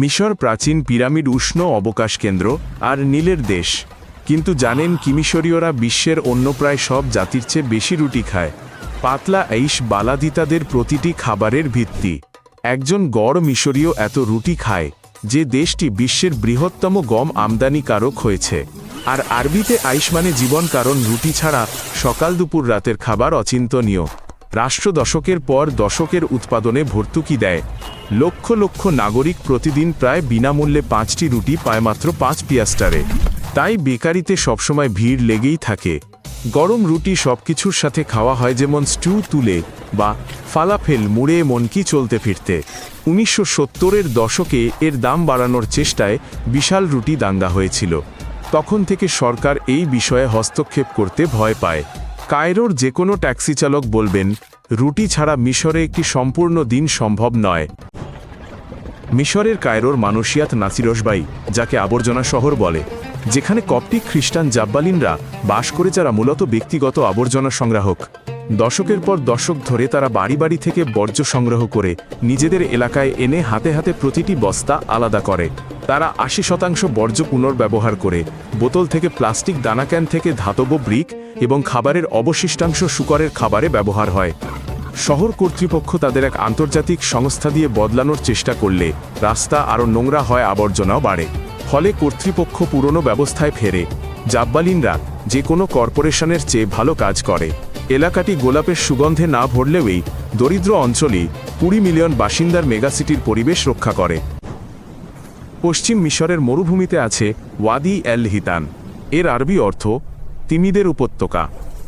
মিশর প্রাচীন পিরামিড উষ্ণ অবকাশ কেন্দ্র আর নীলের দেশ। কিন্তু জানেন কি মিশরীয়রা বিশ্বের অন্য প্রায় সব জাতির চেয়ে বেশি রুটি খায়। পাতলা আইশ বালাদিতাদের প্রতিটি খাবারের ভিত্তি। একজন গড় মিশরীয় এত রুটি খায় যে দেশটি বিশ্বের বৃহত্তম গম আমদানিকারক হয়েছে। আর আরবিতে আইশ মানে জীবন কারণ রুটি ছাড়া সকাল দুপুর রাতের খাবার অচিন্তনীয়। রাষ্ট্র দশকের পর দশকের উৎপাদনে ভর্তুকি দেয়। লক্ষ লক্ষ নাগরিক প্রতিদিন প্রায় বিনামূল্যে পাঁচটি রুটি পায় মাত্র পাঁচ পিয়াস্টারে। তাই বেকারিতে সবসময় ভিড় লেগেই থাকে। গরম রুটি সবকিছুর সাথে খাওয়া হয় যেমন স্টু তুলে বা ফালাফেল মুড়ে মনকি চলতে ফিরতে। উনিশশো সত্তরের দশকে এর দাম বাড়ানোর চেষ্টায় বিশাল রুটি দাঙ্গা হয়েছিল। তখন থেকে সরকার এই বিষয়ে হস্তক্ষেপ করতে ভয় পায়। কায়রোর যে কোনো ট্যাক্সি চালক বলবেন, রুটি ছাড়া মিশরে একটি সম্পূর্ণ দিন সম্ভব নয়। মিশরের কায়রোর মানসিয়াত নাসিরসবাই যাকে আবর্জনা শহর বলে, যেখানে কপটিক খ্রিস্টান জাব্বালিনরা বাস করে যারা মূলত ব্যক্তিগত আবর্জনা সংগ্রাহক। দশকের পর দশক ধরে তারা বাড়ি বাড়ি থেকে বর্জ্য সংগ্রহ করে নিজেদের এলাকায় এনে হাতে হাতে প্রতিটি বস্তা আলাদা করে। তারা আশি শতাংশ বর্জ্য পুনর্ব্যবহার করে। বোতল থেকে প্লাস্টিক দানা ক্যান থেকে ধাতব ব্রিক এবং খাবারের অবশিষ্টাংশ শুকরের খাবারে ব্যবহার হয়। শহর কর্তৃপক্ষ তাদের এক আন্তর্জাতিক সংস্থা দিয়ে বদলানোর চেষ্টা করলে রাস্তা আরও নোংরা হয়, আবর্জনাও বাড়ে। ফলে কর্তৃপক্ষ পুরনো ব্যবস্থায় ফেরে। জাব্বালিনরা যে কোনো কর্পোরেশনের চেয়ে ভালো কাজ করে। এলাকাটি গোলাপের সুগন্ধে না ভরলেওই দরিদ্র অঞ্চলেই কুড়ি মিলিয়ন বাসিন্দার মেগাসিটির পরিবেশ রক্ষা করে। পশ্চিম মিশরের মরুভূমিতে আছে ওয়াদি এল হিতান। এর আরবি অর্থ তিমিদের উপত্যকা।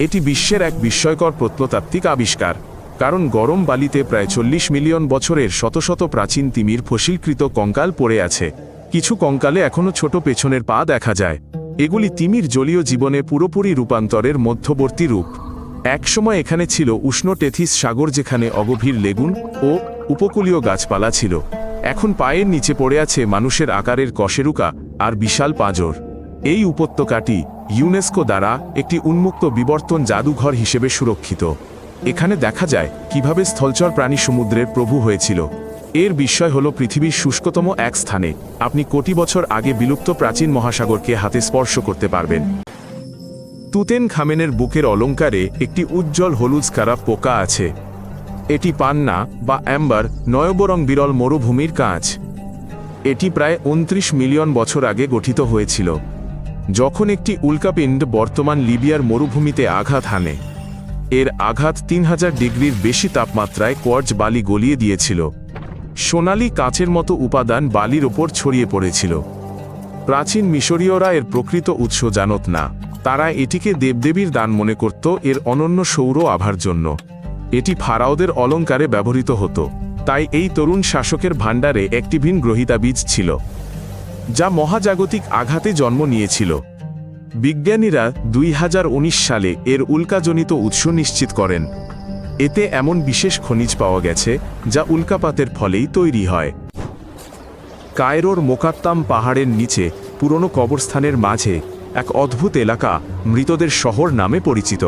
এটি বিশ্বের এক বিস্ময়কর প্রত্নতাত্ত্বিক আবিষ্কার, কারণ গরম বালিতে প্রায় চল্লিশ মিলিয়ন বছরের শত শত প্রাচীন তিমির ফসিলকৃত কঙ্কাল পড়ে আছে। কিছু কঙ্কালে এখনও ছোট পেছনের পা দেখা যায়। এগুলি তিমির জলীয় জীবনে পুরোপুরি রূপান্তরের মধ্যবর্তী রূপ। একসময় এখানে ছিল উষ্ণ টেথিস সাগর যেখানে অগভীর লেগুন ও উপকূলীয় গাছপালা ছিল। এখন পায়ের নিচে পড়ে আছে মানুষের আকারের কশেরুকা আর বিশাল পাঁজর। এই উপত্যকাটি ইউনেস্কো দ্বারা একটি উন্মুক্ত বিবর্তন জাদুঘর হিসেবে সুরক্ষিত। এখানে দেখা যায় কীভাবে স্থলচর প্রাণী সমুদ্রের প্রভু হয়েছিল। এর বিস্ময় হল পৃথিবীর শুষ্কতম এক স্থানে। আপনি কোটি বছর আগে বিলুপ্ত প্রাচীন মহাসাগরকে হাতে স্পর্শ করতে পারবেন। তুতেন খামেনের বুকের অলঙ্কারে একটি উজ্জ্বল হলুদ স্কারা পোকা আছে। এটি পান্না বা অ্যাম্বার নয়বরং বিরল মরুভূমির কাঁচ। এটি প্রায় উনত্রিশ মিলিয়ন বছর আগে গঠিত হয়েছিল, যখন একটি উল্কাপিণ্ড বর্তমান লিবিয়ার মরুভূমিতে আঘাত হানে। এর আঘাত তিন হাজার ডিগ্রির বেশি তাপমাত্রায় কোয়ার্জ বালি গলিয়ে দিয়েছিল। সোনালি কাঁচের মতো উপাদান বালির ওপর ছড়িয়ে পড়েছিল। প্রাচীন মিশরীয়রা এর প্রকৃত উৎস জানত না। তারা এটিকে দেবদেবীর দান মনে করত, এর অনন্য সৌর আভার জন্য। এটি ফারাওদের অলঙ্কারে ব্যবহৃত হতো, তাই এই তরুণ শাসকের ভাণ্ডারে একটি ভিন গ্রহিতা বীজ ছিল, যা মহাজাগতিক আঘাতে জন্ম নিয়েছিল। বিজ্ঞানীরা দুই হাজার উনিশ সালে এর উল্কাজনিত উৎস নিশ্চিত করেন। এতে এমন বিশেষ খনিজ পাওয়া গেছে, যা উল্কাপাতের ফলেই তৈরি হয়। কায়রোর মোকাত্তাম পাহাড়ের নিচে, পুরনো কবরস্থানের মাঝে, এক অদ্ভুত এলাকা মৃতদের শহর নামে পরিচিত।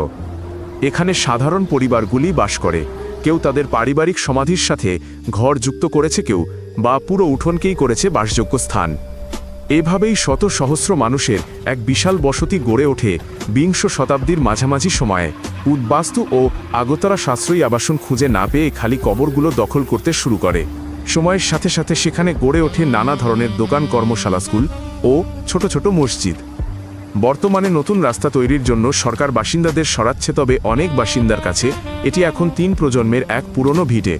এখানে সাধারণ পরিবারগুলি বাস করে। কেউ তাদের পারিবারিক সমাধির সাথে ঘর যুক্ত করেছে কেউ, বা পুরো উঠোনকেই করেছে বাসযোগ্য স্থান এভাবেই শত সহস্র মানুষের এক বিশাল বসতি গড়ে ওঠে বিংশ শতাব্দীর মাঝামাঝি সময়ে। উদ্বাস্তু ও আগতরা সাশ্রয়ী আবাসন খুঁজে না পেয়ে খালি কবরগুলো দখল করতে শুরু করে। সময়ের সাথে সাথে সেখানে গড়ে ওঠে নানা ধরনের দোকান কর্মশালা স্কুল ও ছোট ছোট মসজিদ। বর্তমানে নতুন রাস্তা তৈরির জন্য সরকার বাসিন্দাদের সরাচ্ছে তবে অনেক বাসিন্দার কাছে এটি এখন তিন প্রজন্মের এক পুরনো ভিটে।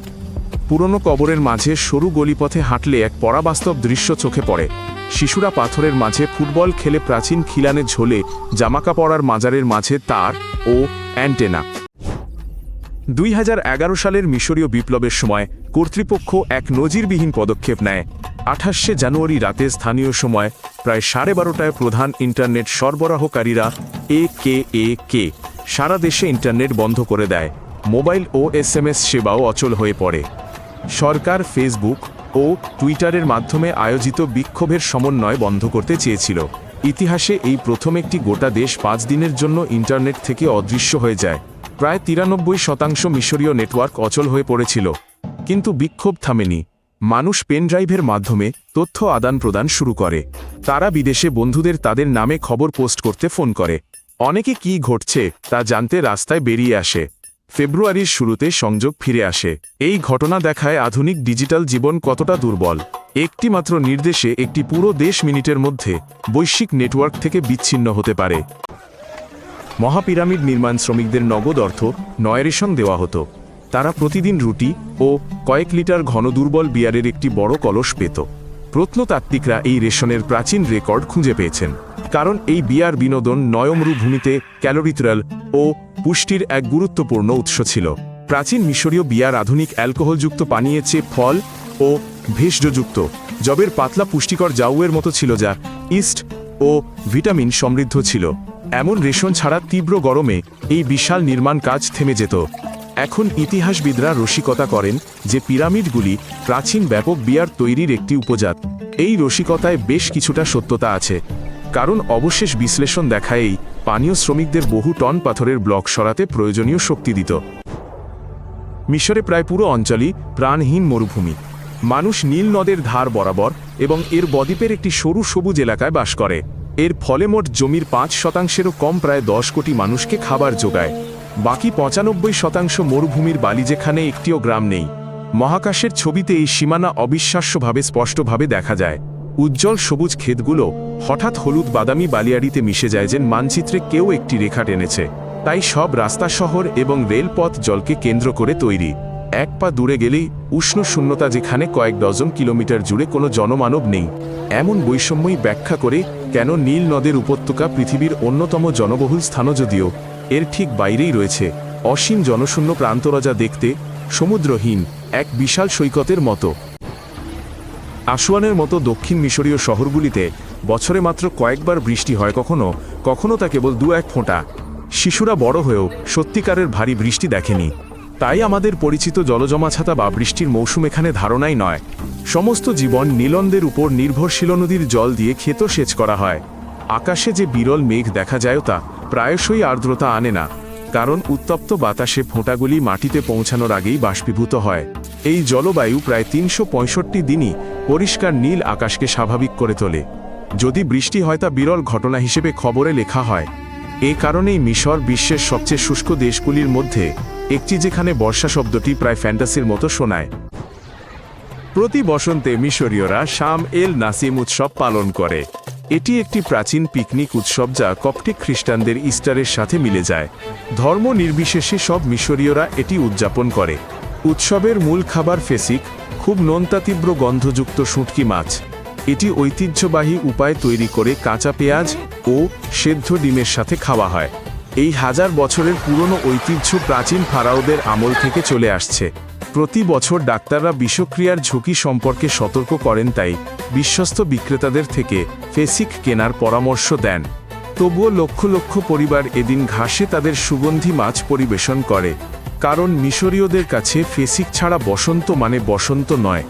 পুরনো কবরের মাঝে সরু গলিপথে হাঁটলে এক পরাবাস্তব দৃশ্য চোখে পড়ে। শিশুরা পাথরের মাঝে ফুটবল খেলে প্রাচীন খিলানে ঝোলে, জামাকাপড়ার মাজারের মাঝে তার ও অ্যান্টেনা। দুই হাজার এগারো সালের মিশরীয় বিপ্লবের সময় কর্তৃপক্ষ এক নজিরবিহীন পদক্ষেপ নেয়। আঠাশে জানুয়ারি রাতে স্থানীয় সময় প্রায় সাড়ে বারোটায় প্রধান ইন্টারনেট সরবরাহকারীরা এ কে এ কে সারা দেশে ইন্টারনেট বন্ধ করে দেয়। মোবাইল ও এসএমএস সেবাও অচল হয়ে পড়ে। সরকার ফেসবুক ও টুইটারের মাধ্যমে আয়োজিত বিক্ষোভের সমন্বয় বন্ধ করতে চেয়েছিল। ইতিহাসে এই প্রথম একটি গোটা দেশ পাঁচ দিনের জন্য ইন্টারনেট থেকে অদৃশ্য হয়ে যায়। প্রায় তিরানব্বই শতাংশ মিশরীয় নেটওয়ার্ক অচল হয়ে পড়েছিল। কিন্তু বিক্ষোভ থামেনি। মানুষ পেনড্রাইভের মাধ্যমে তথ্য আদান প্রদান শুরু করে। তারা বিদেশে বন্ধুদের তাদের নামে খবর পোস্ট করতে ফোন করে। অনেকে কি ঘটছে তা জানতে রাস্তায় বেরিয়ে আসে। ফেব্রুয়ারির শুরুতে সংযোগ ফিরে আসে। এই ঘটনা দেখায় আধুনিক ডিজিটাল জীবন কতটা দুর্বল। একটি মাত্র নির্দেশে একটি পুরো দেশ মিনিটের মধ্যে বৈশ্বিক নেটওয়ার্ক থেকে বিচ্ছিন্ন হতে পারে। মহাপিরামিড নির্মাণ শ্রমিকদের নগদ অর্থ নয় রেশন দেওয়া হতো। তারা প্রতিদিন রুটি ও কয়েক লিটার ঘন দুর্বল বিয়ারের একটি বড় কলস পেত। প্রত্নতাত্ত্বিকরা এই রেশনের প্রাচীন রেকর্ড খুঁজে পেয়েছেন, কারণ এই বিয়ার বিনোদন নয়মরু ভূমিতে ক্যালোরিত্রাল ও পুষ্টির এক গুরুত্বপূর্ণ উৎস ছিল। প্রাচীন মিশরীয় বিয়ার আধুনিক অ্যালকোহলযুক্ত পানীয়ের চেয়ে ফল ও ভেষজযুক্ত জবের পাতলা পুষ্টিকর জাউয়ের মতো ছিল যা ইস্ট ও ভিটামিন সমৃদ্ধ ছিল। এমন রেশন ছাড়া তীব্র গরমে এই বিশাল নির্মাণ কাজ থেমে যেত। এখন ইতিহাসবিদরা রসিকতা করেন যে পিরামিডগুলি প্রাচীন ব্যাপক বিয়ার তৈরির একটি উপজাত। এই রসিকতায় বেশ কিছুটা সত্যতা আছে। কারণ অবশেষ বিশ্লেষণ দেখায় পানীয় শ্রমিকদের বহু টন পাথরের ব্লক সরাতে প্রয়োজনীয় শক্তি দিত। মিশরে প্রায় পুরো অঞ্চলই প্রাণহীন মরুভূমি। মানুষ নীল নদের ধার বরাবর এবং এর বদ্বীপের একটি সরু সবুজ এলাকায় বাস করে। এর ফলে মোট জমির পাঁচ শতাংশেরও কম প্রায় দশ কোটি মানুষকে খাবার যোগায়। বাকি পঁচানব্বই শতাংশ মরুভূমির বালি যেখানে একটিও গ্রাম নেই। মহাকাশের ছবিতে এই সীমানা অবিশ্বাস্যভাবে স্পষ্টভাবে দেখা যায়। উজ্জ্বল সবুজ ক্ষেতগুলো হঠাৎ হলুদ বাদামি বালিয়াড়িতে মিশে যায় যেন মানচিত্রে কেউ একটি রেখা টেনেছে। তাই সব রাস্তা শহর এবং রেলপথ জলকে কেন্দ্র করে তৈরি। এক পা দূরে গেলেই উষ্ণ শূন্যতা যেখানে কয়েক ডজন কিলোমিটার জুড়ে কোনো জনমানব নেই। এমন বৈষম্যই ব্যাখ্যা করে কেন নীল নদের উপত্যকা পৃথিবীর অন্যতম জনবহুল স্থানও যদিও এর ঠিক বাইরেই রয়েছে অসীম জনশূন্য প্রান্তরাজা দেখতে সমুদ্রহীন এক বিশাল সৈকতের মতো। আসওয়ানের মতো দক্ষিণ মিশরীয় শহরগুলিতে বছরে মাত্র কয়েকবার বৃষ্টি হয় কখনো কখনো তা কেবল দু এক ফোঁটা। শিশুরা বড় হয়েও সত্যিকারের ভারী বৃষ্টি দেখেনি। তাই আমাদের পরিচিত জলজমা ছাতা বা বৃষ্টির মৌসুম এখানে ধারণাই নয়। সমস্ত জীবন নীলন্দের উপর নির্ভরশীল নদীর জল দিয়ে ক্ষেত সেচ করা হয়। আকাশে যে বিরল মেঘ দেখা যায় তা প্রায়শই আর্দ্রতা আনে না, কারণ উত্তপ্ত বাতাসে ফোঁটাগুলি মাটিতে পৌঁছানোর আগেই বাষ্পীভূত হয়। এই জলবায়ু প্রায় তিনশো পঁয়ষট্টি দিনই পরিষ্কার নীল আকাশকে স্বাভাবিক করে তোলে। যদি বৃষ্টি হয় তা বিরল ঘটনা হিসেবে খবরে লেখা হয়। এ কারণেই মিশর বিশ্বের সবচেয়ে শুষ্ক দেশগুলির মধ্যে একটি যেখানে বর্ষা শব্দটি প্রায় ফ্যান্টাসির মতো শোনায়। প্রতি বসন্তে মিশরীয়রা শাম এল নাসিম উৎসব পালন করে। এটি একটি প্রাচীন পিকনিক উৎসব যা কপটিক খ্রিস্টানদের ইস্টারের সাথে মিলে যায়। ধর্ম নির্বিশেষে সব মিশরীয়রা এটি উদযাপন করে। উৎসবের মূল খাবার ফেসিক, খুব নোনতা তীব্র গন্ধযুক্ত শুটকি মাছ। এটি ঐতিহ্যবাহী উপায় তৈরি করে কাঁচা পেঁয়াজ ও সেদ্ধ ডিমের সাথে খাওয়া হয়। এই হাজার বছরের পুরনো ঐতিহ্য প্রাচীন ফারাওদের আমল থেকে চলে আসছে। প্রতি বছর ডাক্তাররা বিষক্রিয়ার ঝুঁকি সম্পর্কে সতর্ক করেন তাই বিশ্বস্ত বিক্রেতাদের থেকে ফেসিক কেনার পরামর্শ দেন। তবুও লক্ষ লক্ষ পরিবার এদিন ঘাসে তাদের সুগন্ধি মাছ পরিবেশন করে, কারণ মিশরীয়দের কাছে ফেসিক ছাড়া বসন্ত মানে বসন্ত নয়।